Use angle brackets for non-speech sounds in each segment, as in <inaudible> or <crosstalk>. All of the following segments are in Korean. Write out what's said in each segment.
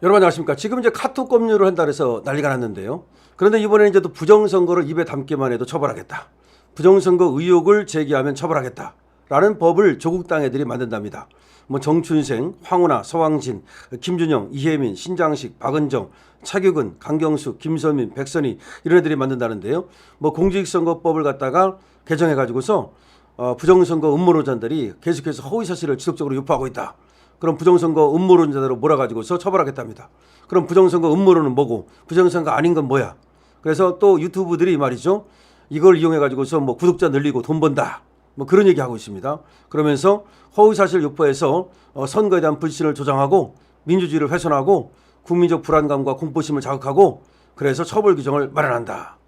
여러분 안녕하십니까. 지금 이제 카톡 검열을 한다 그래서 난리가 났는데요. 그런데 이번에는 이제 또 부정선거를 입에 담기만 해도 처벌하겠다. 부정선거 의혹을 제기하면 처벌하겠다. 라는 법을 조국 당 애들이 만든답니다. 뭐 정춘생, 황운하, 서왕진, 김준영, 이혜민, 신장식, 박은정, 차규근, 강경수, 김선민, 백선희 이런 애들이 만든다는데요. 뭐 공직선거법을 갖다가 개정해 가지고서 어, 부정선거 음모론자들이 계속해서 허위 사실을 지속적으로 유포하고 있다. 그럼 부정선거 음모론자들로 몰아가지고서 처벌하겠답니다. 그럼 부정선거 음모론은 뭐고 부정선거 아닌 건 뭐야? 그래서 또 유튜브들이 말이죠. 이걸 이용해 가지고서 뭐 구독자 늘리고 돈 번다. 뭐 그런 얘기 하고 있습니다. 그러면서 허위 사실 유포해서 어, 선거에 대한 불신을 조장하고 민주주의를 훼손하고 국민적 불안감과 공포심을 자극하고 그래서 처벌 규정을 마련한다.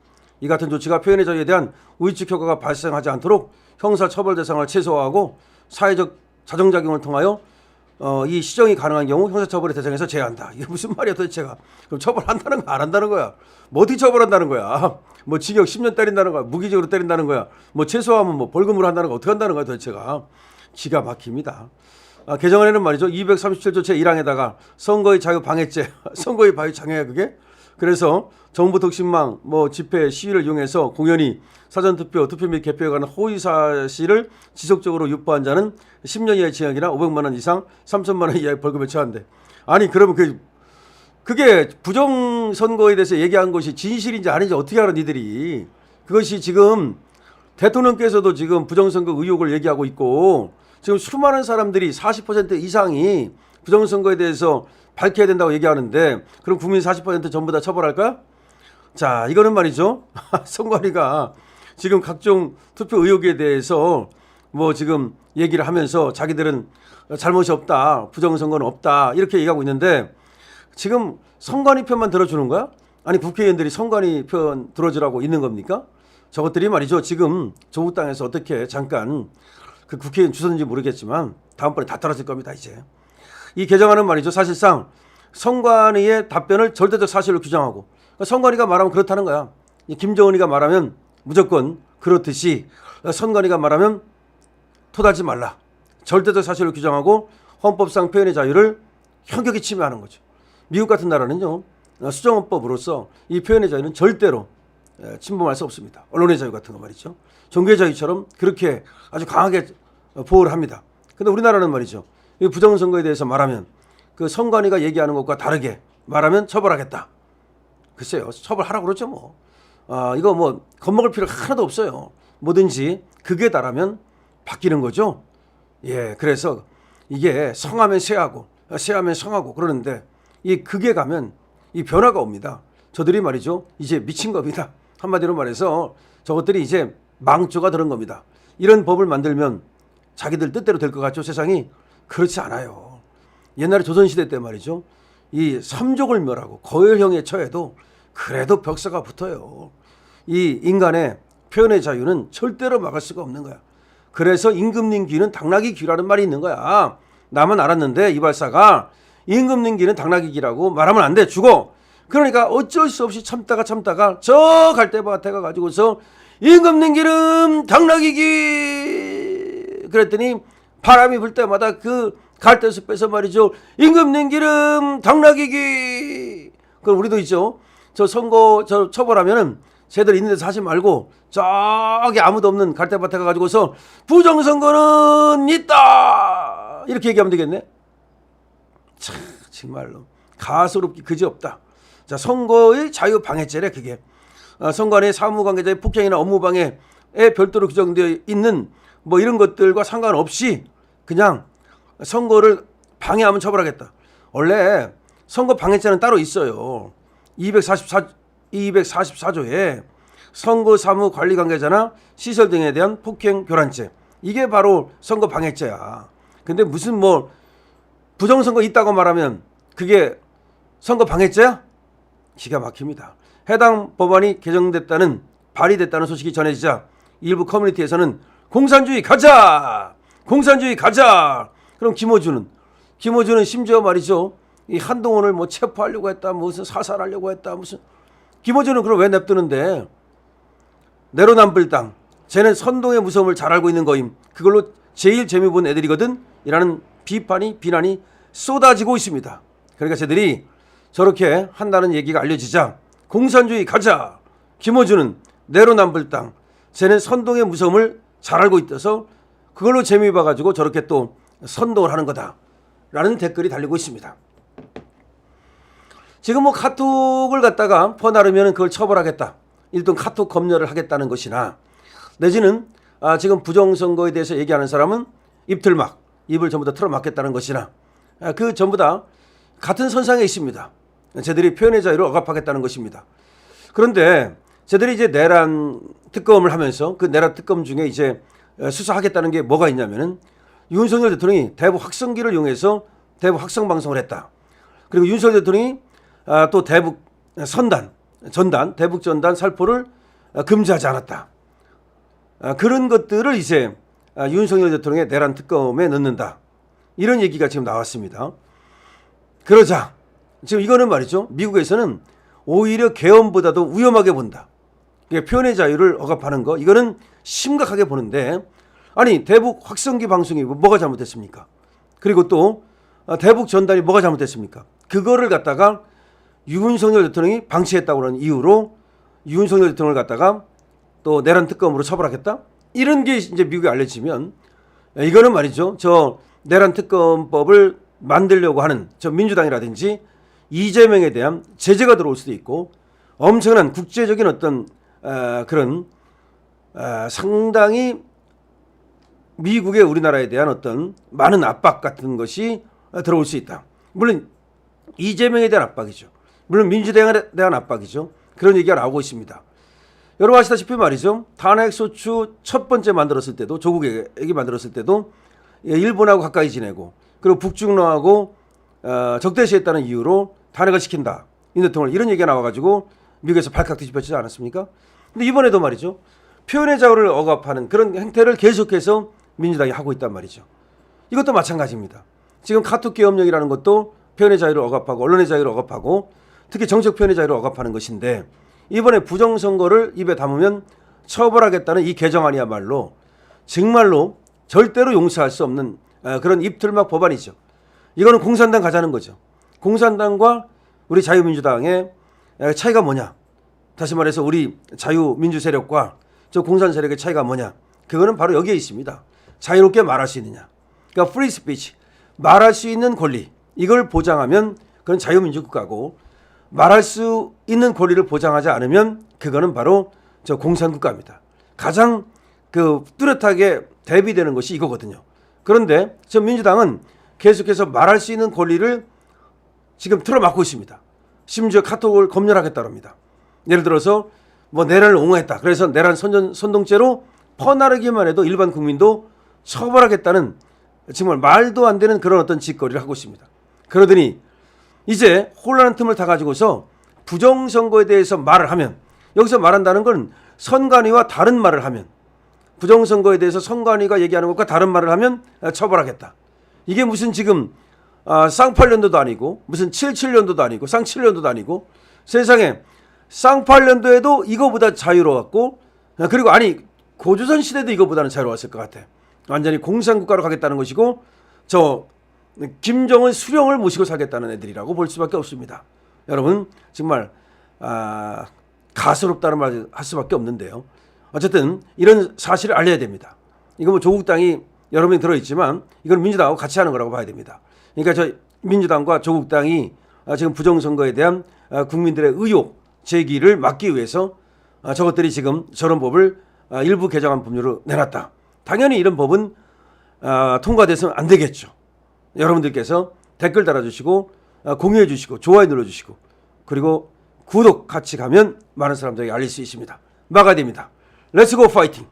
이 같은 조치가 표현의 자유에 대한 우위적 효과가 발생하지 않도록 형사 처벌 대상을 최소화하고 사회적 자정작용을 통하여 어, 이 시정이 가능한 경우 형사처벌의 대상에서 제한한다. 이게 무슨 말이야 도대체가. 그럼 처벌한다는 거 안 한다는 거야. 뭐 어떻게 처벌한다는 거야. 뭐 징역 10년 때린다는 거야. 무기적으로 때린다는 거야. 뭐 최소하면 뭐 벌금으로 한다는 거 어떻게 한다는 거야 도대체가. 기가 막힙니다. 아, 개정안에는 말이죠. 237조 제1항에다가 선거의 자유 방해죄, <laughs> 선거의 방해 장애야 그게. 그래서 정부 독신망 뭐 집회 시위를 이용해서 공연히 사전 투표, 투표 및 개표에 관한 허위 사실을 지속적으로 유포한 자는 10년 이하의 징역이나 500만 원 이상 3천만 원 이하의 벌금에 처한대. 아니 그러면 그 그게 부정 선거에 대해서 얘기한 것이 진실인지 아닌지 어떻게 알아 니들이? 그것이 지금 대통령께서도 지금 부정 선거 의혹을 얘기하고 있고 지금 수많은 사람들이 40% 이상이 부정 선거에 대해서 밝혀야 된다고 얘기하는데 그럼 국민 40% 전부 다 처벌할까? 자, 이거는 말이죠. <laughs> 선관위가 지금 각종 투표 의혹에 대해서 뭐 지금 얘기를 하면서 자기들은 잘못이 없다, 부정선거는 없다 이렇게 얘기하고 있는데 지금 선관위 편만 들어주는 거야? 아니 국회의원들이 선관위 편 들어주라고 있는 겁니까? 저것들이 말이죠. 지금 조국 땅에서 어떻게 잠깐 그 국회의원 주선인지 모르겠지만 다음번에 다 떨어질 겁니다 이제. 이 개정안은 말이죠. 사실상 선관위의 답변을 절대적 사실로 규정하고 그러니까 선관위가 말하면 그렇다는 거야. 이 김정은이가 말하면 무조건 그렇듯이 선관위가 말하면 토달지 말라. 절대적 사실로 규정하고 헌법상 표현의 자유를 현격히 침해하는 거죠. 미국 같은 나라는요 수정헌법으로서 이 표현의 자유는 절대로 에, 침범할 수 없습니다. 언론의 자유 같은 거 말이죠. 종교의 자유처럼 그렇게 아주 강하게 어, 보호를 합니다. 근데 우리나라는 말이죠. 이 부정선거에 대해서 말하면 그 선관위가 얘기하는 것과 다르게 말하면 처벌하겠다. 글쎄요, 처벌하라고 그러죠 뭐. 아 이거 뭐 겁먹을 필요 하나도 없어요. 뭐든지 극에 달하면 바뀌는 거죠. 예, 그래서 이게 성하면 세하고 세하면 성하고 그러는데 이 극에 가면 이 변화가 옵니다. 저들이 말이죠. 이제 미친 겁니다. 한마디로 말해서 저것들이 이제 망조가 들은 겁니다. 이런 법을 만들면 자기들 뜻대로 될 것 같죠. 세상이 그렇지 않아요. 옛날에 조선시대 때 말이죠. 이 삼족을 멸하고 거열형에 처해도 그래도 벽사가 붙어요. 이 인간의 표현의 자유는 절대로 막을 수가 없는 거야. 그래서 임금님 귀는 당나귀 귀라는 말이 있는 거야. 나만 알았는데 이발사가 임금님 귀는 당나귀 귀라고 말하면 안 돼. 죽어. 그러니까 어쩔 수 없이 참다가 참다가 저 갈대밭에 가가지고서 임금님 귀는 당나귀 귀 그랬더니 바람이 불 때마다 그 갈대 숲에서 말이죠. 임금님 기름 당나귀 귀 그럼 우리도 있죠. 저 선거 저 처벌하면은 쟤들 있는 데서 하지 말고 저기 아무도 없는 갈대밭에 가가지고서 부정선거는 있다 이렇게 얘기하면 되겠네. 참 정말로 가소롭기 그지없다. 자 선거의 자유 방해죄래 그게 어, 선관위 사무관계자의 폭행이나 업무방해에 별도로 규정되어 있는 뭐 이런 것들과 상관없이 그냥 선거를 방해하면 처벌하겠다. 원래 선거 방해죄는 따로 있어요. 244 244조에 선거 사무 관리 관계자나 시설 등에 대한 폭행 교란죄 이게 바로 선거 방해죄야. 근데 무슨 뭐 부정선거 있다고 말하면 그게 선거 방해죄야? 기가 막힙니다. 해당 법안이 개정됐다는 발의됐다는 소식이 전해지자 일부 커뮤니티에서는 공산주의 가자, 공산주의 가자. 그럼 김어준은 김어준은 심지어 말이죠. 이 한동훈을 뭐 체포하려고 했다, 무슨 사살하려고 했다, 무슨 김어준은 그럼 왜 냅두는데 내로남불당 쟤는 선동의 무서움을 잘 알고 있는 거임. 그걸로 제일 재미 본 애들이거든. 이라는 비판이 비난이 쏟아지고 있습니다. 그러니까 쟤들이 저렇게 한다는 얘기가 알려지자 공산주의 가자 김어준은 내로남불 땅 쟤는 선동의 무서움을 잘 알고 있어서 그걸로 재미 봐가지고 저렇게 또 선동을 하는 거다라는 댓글이 달리고 있습니다. 지금 뭐 카톡을 갖다가 퍼나르면 그걸 처벌하겠다. 일단 카톡 검열을 하겠다는 것이나 내지는 아, 지금 부정선거에 대해서 얘기하는 사람은 입틀막 입을 전부 다 틀어막겠다는 것이나 아, 그 전부 다 같은 선상에 있습니다. 쟤들이 표현의 자유를 억압하겠다는 것입니다. 그런데 쟤들이 이제 내란 특검을 하면서 그 내란 특검 중에 이제 수사하겠다는 게 뭐가 있냐면은 윤석열 대통령이 대북 확성기를 이용해서 대북 확성 방송을 했다. 그리고 윤석열 대통령이 아, 또 대북 선단, 전단, 대북 전단 살포를 아, 금지하지 않았다. 아, 그런 것들을 이제 아, 윤석열 대통령의 내란 특검에 넣는다. 이런 얘기가 지금 나왔습니다. 그러자 지금 이거는 말이죠. 미국에서는 오히려 개헌보다도 위험하게 본다. 이게 표현의 자유를 억압하는 거 이거는 심각하게 보는데 아니 대북 확성기 방송이 뭐가 잘못됐습니까? 그리고 또 아, 대북 전단이 뭐가 잘못됐습니까? 그거를 갖다가 윤석열 대통령이 방치했다고 하는 이유로 윤석열 대통령을 갖다가 또 내란 특검으로 처벌하겠다? 이런 게 이제 미국에 알려지면 이거는 말이죠. 저 내란 특검법을 만들려고 하는 저 민주당이라든지 이재명에 대한 제재가 들어올 수도 있고 엄청난 국제적인 어떤 어, 그런 어, 상당히 미국의 우리나라에 대한 어떤 많은 압박 같은 것이 들어올 수 있다. 물론 이재명에 대한 압박이죠. 물론 민주당에 대한 압박이죠. 그런 얘기가 나오고 있습니다. 여러분 아시다시피 말이죠. 탄핵소추 첫 번째 만들었을 때도 조국에게 만들었을 때도 예, 일본하고 가까이 지내고 그리고 북중러하고 어, 적대시했다는 이유로 탄핵을 시킨다. 이 대통령 이런 얘기가 나와가지고 미국에서 발칵 뒤집혀지지 않았습니까? 근데 이번에도 말이죠. 표현의 자유를 억압하는 그런 행태를 계속해서 민주당이 하고 있단 말이죠. 이것도 마찬가지입니다. 지금 카톡 계엄령이라는 것도 표현의 자유를 억압하고 언론의 자유를 억압하고 특히 정책 표현의 자유를 억압하는 것인데 이번에 부정선거를 입에 담으면 처벌하겠다는 이 개정안이야말로 정말로 절대로 용서할 수 없는 어, 그런 입틀막 법안이죠. 이거는 공산당 가자는 거죠. 공산당과 우리 자유민주당의 어, 차이가 뭐냐? 다시 말해서 우리 자유민주 세력과 저 공산 세력의 차이가 뭐냐? 그거는 바로 여기에 있습니다. 자유롭게 말할 수 있느냐? 그러니까 프리 스피치 말할 수 있는 권리 이걸 보장하면 그건 자유민주 국가고 말할 수 있는 권리를 보장하지 않으면 그거는 바로 저 공산 국가입니다. 가장 그 뚜렷하게 대비되는 것이 이거거든요. 그런데 저 민주당은 계속해서 말할 수 있는 권리를 지금 틀어막고 있습니다. 심지어 카톡을 검열하겠다고 합니다. 예를 들어서 뭐 내란을 옹호했다. 그래서 내란 선전, 선동죄로 퍼나르기만 해도 일반 국민도 처벌하겠다는 정말 말도 안 되는 그런 어떤 짓거리를 하고 있습니다. 그러더니 이제 혼란한 틈을 타 가지고서 부정선거에 대해서 말을 하면 여기서 말한다는 건 선관위와 다른 말을 하면 부정선거에 대해서 선관위가 얘기하는 것과 다른 말을 하면 처벌하겠다. 이게 무슨 지금 아, 쌍팔년도도 아니고 무슨 77년도도 아니고 쌍칠년도도 아니고 세상에 쌍팔년도에도 이거보다 자유로웠고 그리고 아니 고조선 시대도 이거보다는 자유로웠을 것 같아. 완전히 공산국가로 가겠다는 것이고 저 김정은 수령을 모시고 살겠다는 애들이라고 볼 수밖에 없습니다. 여러분 정말 아, 가스롭다는 말할 수밖에 없는데요. 어쨌든 이런 사실을 알려야 됩니다. 이거 뭐 조국 당이 여러 명이 들어있지만 이건 민주당하고 같이 하는 거라고 봐야 됩니다. 그러니까 저 민주당과 조국 당이 아, 지금 부정선거에 대한 아, 국민들의 의혹 제기를 막기 위해서 아, 저것들이 지금 저런 법을 아, 일부 개정안 법률로 내놨다. 당연히 이런 법은 아, 통과돼서는 안 되겠죠. 여러분들께서 댓글 달아주시고 아, 공유해 주시고 좋아요 눌러주시고 그리고 구독 같이 가면 많은 사람들에게 알릴 수 있습니다. 막아야 됩니다. 렛츠고 파이팅!